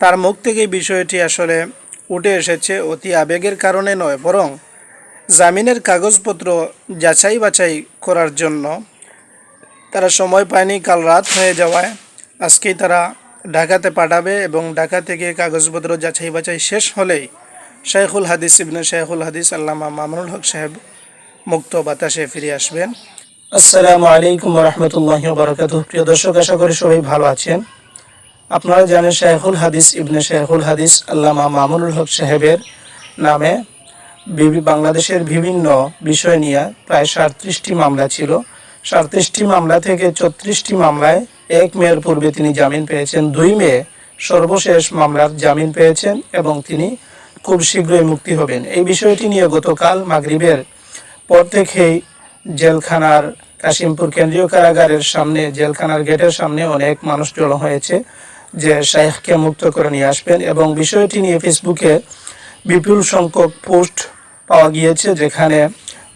তার মুখ থেকে বিষয়টি আসলে উঠে এসেছে অতি আবেগের কারণে নয়, বরং জামিনের কাগজপত্র যাচাই বাছাই করার জন্য। তারা সময় পায়নি কাল রাত হয়ে যাওয়ায়। আজকেই তারা ঢাকাতে পাঠাবে এবং ঢাকা থেকে কাগজপত্র যাচাই বাছাই শেষ হলেই শেখুল হাদিস ইবনে শেখুল হাদিস আল্লামা মামুনুল হক সাহেব মুক্ত বাতাসে ফিরে আসবেন। আসসালামু আলাইকুম রহমতুল্লাহ বরকাত প্রিয় দর্শক, আশা করি সবাই ভালো আছেন। আপনারা জানেন শেখুল হাদিস, ইবনে শেখুল হাদিস, আল্লামা মামুনুল হক সাহেবের নামে বাংলাদেশের বিভিন্ন বিষয় নিয়ে প্রায় সাঁত্রিশটি মামলা ছিল। সাঁত্রিশটি মামলা থেকে চৌত্রিশটি মামলায় এক মেয়ের পূর্বে তিনি জামিন পেয়েছেন। দুই মেয়ে সর্বশেষ মামলার জামিন পেয়েছেন এবং তিনি খুব শীঘ্রই মুক্তি হবেন। এই বিষয়টি নিয়ে গতকাল মাগরিবের পর থেকেই জেলখানার কাশিমপুর কেন্দ্রীয় কারাগারের সামনে, জেলখানার গেটের সামনে অনেক মানুষ জড়ো হয়েছে। যে শাইখকে মুক্ত করে নিয়ে আসবেন এবং বিষয়টি নিয়ে ফেসবুকে বিপুল সংখ্যক পোস্ট পাওয়া গিয়েছে, যেখানে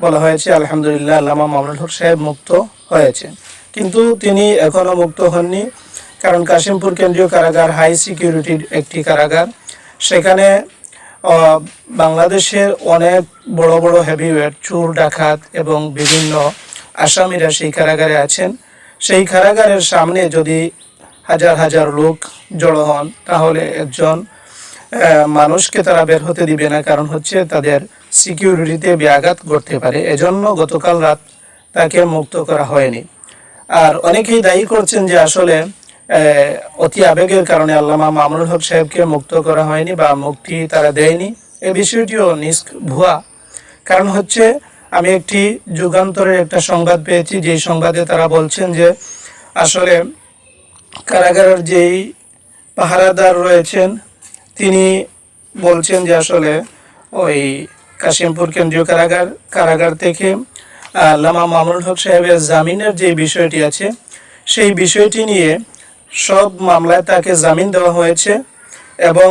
বলা হয়েছে, আলহামদুলিল্লাহ, আল্লামা মামুনুল হক সাহেব মুক্ত হয়েছে কিন্তু তিনি এখনও মুক্ত হননি, কারণ কাশিমপুর কেন্দ্রীয় কারাগার, হাই সিকিউরিটির একটি কারাগার। সেখানে বাংলাদেশের অনেক বড় বড় হেভিওয়েট, চোর, ডাকাত এবং বিভিন্ন আসামিরা সেই কারাগারে আছেন। সেই কারাগারের সামনে যদি হাজার হাজার লোক জড়ো হন তাহলে একজন মানুষকে তারা বের হতে দিবে না। কারণ হচ্ছে তাদের সিকিউরিটিতে ব্যাঘাত ঘটতে পারে। এজন্য গতকাল রাত তাকে মুক্ত করা হয়নি। আর অনেকেই দায়ী করছেন যে আসলে অতি আবেগের কারণে আল্লামা মামুনুল হক সাহেবকে মুক্ত করা হয়নি বা মুক্তি তারা দেয়নি। এই বিষয়টিও নিষ্ক ভুয়া। কারণ হচ্ছে আমি একটি যুগান্তরের একটা সংবাদ পেয়েছি যেই সংবাদে তারা বলছেন যে আসলে কারাগারের যেই পাহারাদার রয়েছেন, তিনি বলছেন যে আসলে ওই কাশিমপুর কেন্দ্রীয় কারাগার কারাগার থেকে লামা মামুনুল হক সাহেবের জামিনের যে বিষয়টি আছে, সেই বিষয়টি নিয়ে সব মামলায় তাকে জামিন দেওয়া হয়েছে এবং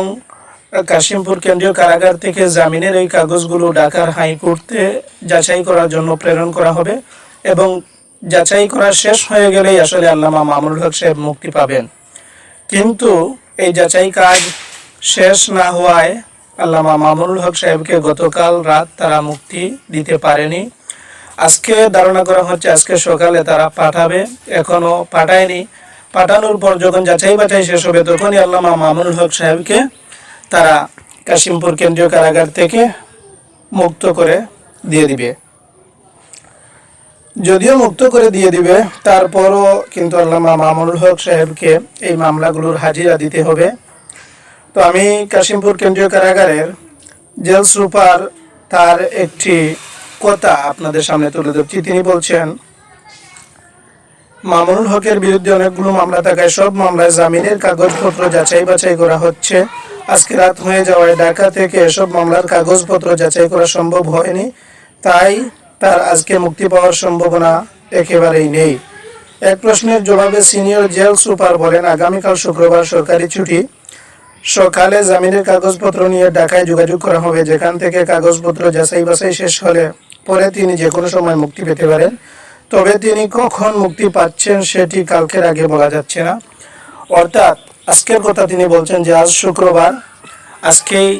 কাশিমপুর কেন্দ্রীয় কারাগার থেকে জামিনের এই কাগজগুলো ঢাকার হাইকোর্টে যাচাই করার জন্য প্রেরণ করা হবে এবং যাচাই করা শেষ হয়ে গেলেই আসলে আল্লামা মামুনুল হক সাহেব মুক্তি পাবেন। কিন্তু এই যাচাই কাজ শেষ না হওয়ায় আল্লামা মামুনুল হক সাহেবকে গতকাল রাত তারা মুক্তি দিতে পারেনি। আজকে ধারণা করা হচ্ছে আজকে সকালে তারা পাঠাবে, এখনও পাঠায়নি। পাঠানোর পর যখন যাচাই বাছাই শেষ হবে তখনই আল্লামা মামুনুল হক সাহেবকে তারা কাশিমপুর কেন্দ্রীয় কারাগার থেকে মুক্ত করে দিয়ে দিবে। যদিও মুক্ত করে দিয়ে দিবে, তারপরও কিন্তু আল্লামা মামুনুল হক সাহেবকে এই মামলাগুলোর হাজিরা দিতে হবে। তো আমি কাশিমপুর কেন্দ্রীয় কারাগারের জেল সুপার তার একটি কথা আপনাদের সামনে তুলে ধরছি। তিনি বলছেন, মামুনুল হকের বিরুদ্ধে অনেকগুলো মামলা থাকায় সব মামলায় জামিনের কাগজপত্র যাচাই বাছাই করা হচ্ছে। আজকে রাত হয়ে যাওয়ায় ঢাকা থেকে এসব মামলার কাগজপত্র যাচাই করা সম্ভব হয়নি। তাই তার আজকে মুক্তি পাওয়ার সম্ভাবনা একেবারেই নেই। এক প্রশ্নের জবাবে সিনিয়র জেল সুপার বলেন, আগামীকাল শুক্রবার সরকারি ছুটি। সকালে জামিনের কাগজপত্র নিয়ে ঢাকায় যোগাযোগ করা হবে। যেখান থেকে কাগজপত্র যাচাই বাছাই শেষ হলে পরে তিনি যে কোনো সময় মুক্তি পেতে পারেন। তবে তিনি কখন মুক্তি পাচ্ছেন সেটি কালকের আগে বলা যাচ্ছে না। অর্থাৎ আজকের কথা তিনি বলছেন যে, আজ শুক্রবার আজকেই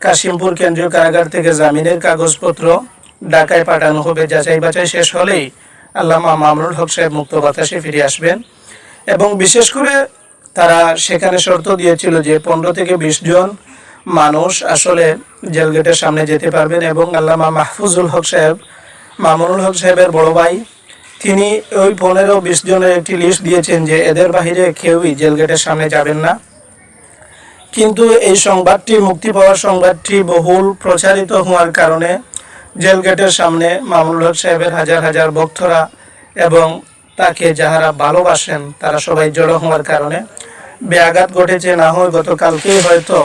কাশিমপুর কেন্দ্রীয় কারাগার থেকে জামিনের কাগজপত্র ঢাকায় পাঠানো হবে, যাচাই বাছাই শেষ হলেই আল্লামা মামুনুল হক সাহেব মুক্ত বাতাসে ফিরে আসবেন। এবং বিশেষ করে তারা সেখানে শর্ত দিয়েছিল যে পনেরো থেকে বিশ জন মানুষ আসলে জেল গেটের সামনে যেতে পারবেন এবং আল্লামা মাহফুজুল হক সাহেব, মামুনুল হক সাহেবের বড় ভাই, তিনি ওই পনেরো বিশ জনের একটি লিস্ট দিয়েছেন যে এদের বাহিরে কেউই জেল গেটের সামনে যাবেন না। কিন্তু এই সংবাদটি, মুক্তি পাওয়ার সংবাদটি বহুল প্রচারিত হওয়ার কারণে জেল গেটের সামনে মামুনুল হক সাহেবের হাজার হাজার ভক্তরা এবং তাকে যাহারা ভালোবাসেন, তারা সবাই জড়ো হওয়ার কারণে ব্যাঘাত ঘটেছে। না হয় গতকালকেই হয়তো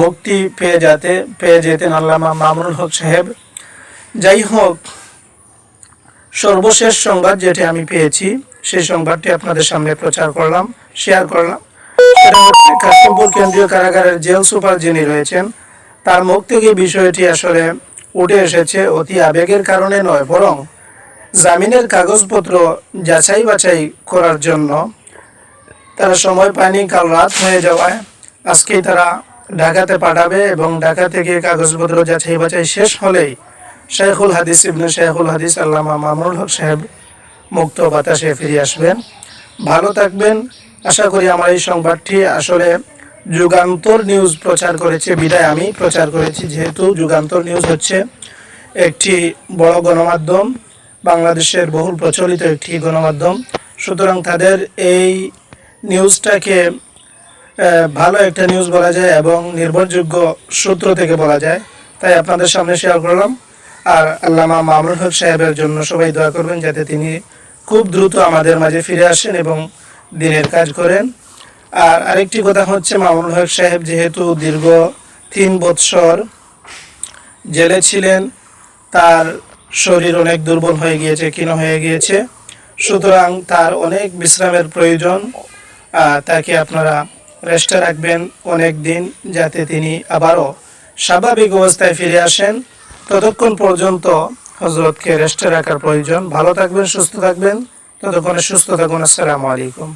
মুক্তি পেয়ে যাতে, পেয়ে যেতেন আল্লামা মামুনুল হক সাহেব। যাই হোক, সর্বশেষ সংবাদ যেটি আমি পেয়েছি, সেই সংবাদটি আপনাদের সামনে প্রচার করলাম শেয়ার করলাম। সেটা কাশিমপুর কেন্দ্রীয় কারাগারের জেল সুপার যিনি রয়েছেন, তার থেকে বিষয়টি আসলে উঠে এসেছে অতি আবেগের কারণে নয়, বরং জামিনের কাগজপত্র যাচাই বাছাই করার জন্য। তারা সময় পায়নি, কাল রাত হয়ে যাওয়ায়। আজকেই তারা ঢাকাতে পাঠাবে এবং ঢাকা থেকে কাগজপত্র যাচাই বাছাই শেষ হলেই শেখুল হাদিস ইবনে শেখুল হাদিস আল্লামা মামুনুল হক সাহেব মুক্ত বাতাসে ফিরে আসবেন। ভালো থাকবেন। আশা করি আমার এই সংবাদটি আসলে যুগান্তর নিউজ প্রচার করেছে, বিদায় আমি প্রচার করেছি। যেহেতু যুগান্তর নিউজ হচ্ছে একটি বড় গণমাধ্যম, বাংলাদেশের বহুল প্রচলিত একটি গণমাধ্যম, সুতরাং তাদের এই নিউজটাকে ভালো একটা নিউজ বলা যায় এবং নির্ভরযোগ্য সূত্র থেকে বলা যায়। তাই আপনাদের সামনে শেয়ার করলাম। আর আল্লামা মামুন হক সাহেবের জন্য সবাই দোয়া করবেন যাতে তিনি খুব দ্রুত আমাদের মাঝে ফিরে আসেন এবং দিনের কাজ করেন। আর আরেকটি কথা হচ্ছে, মামুন হক সাহেব যেহেতু দীর্ঘ তিন বৎসর জেলে ছিলেন, তার শরীর অনেক দুর্বল হয়ে গিয়েছে, ক্ষীণ হয়ে গিয়েছে। সুতরাং তার অনেক বিশ্রামের প্রয়োজন তাকে আপনারা রেস্টে রাখবেন অনেক দিন যাতে তিনি আবারও স্বাভাবিক অবস্থায় ফিরে আসেন। ততক্ষণ পর্যন্ত হজরতকে রেস্টে রাখার প্রয়োজন। ভালো থাকবেন, সুস্থ থাকবেন। ততক্ষণে সুস্থ থাকুন। আসসালামু আলাইকুম।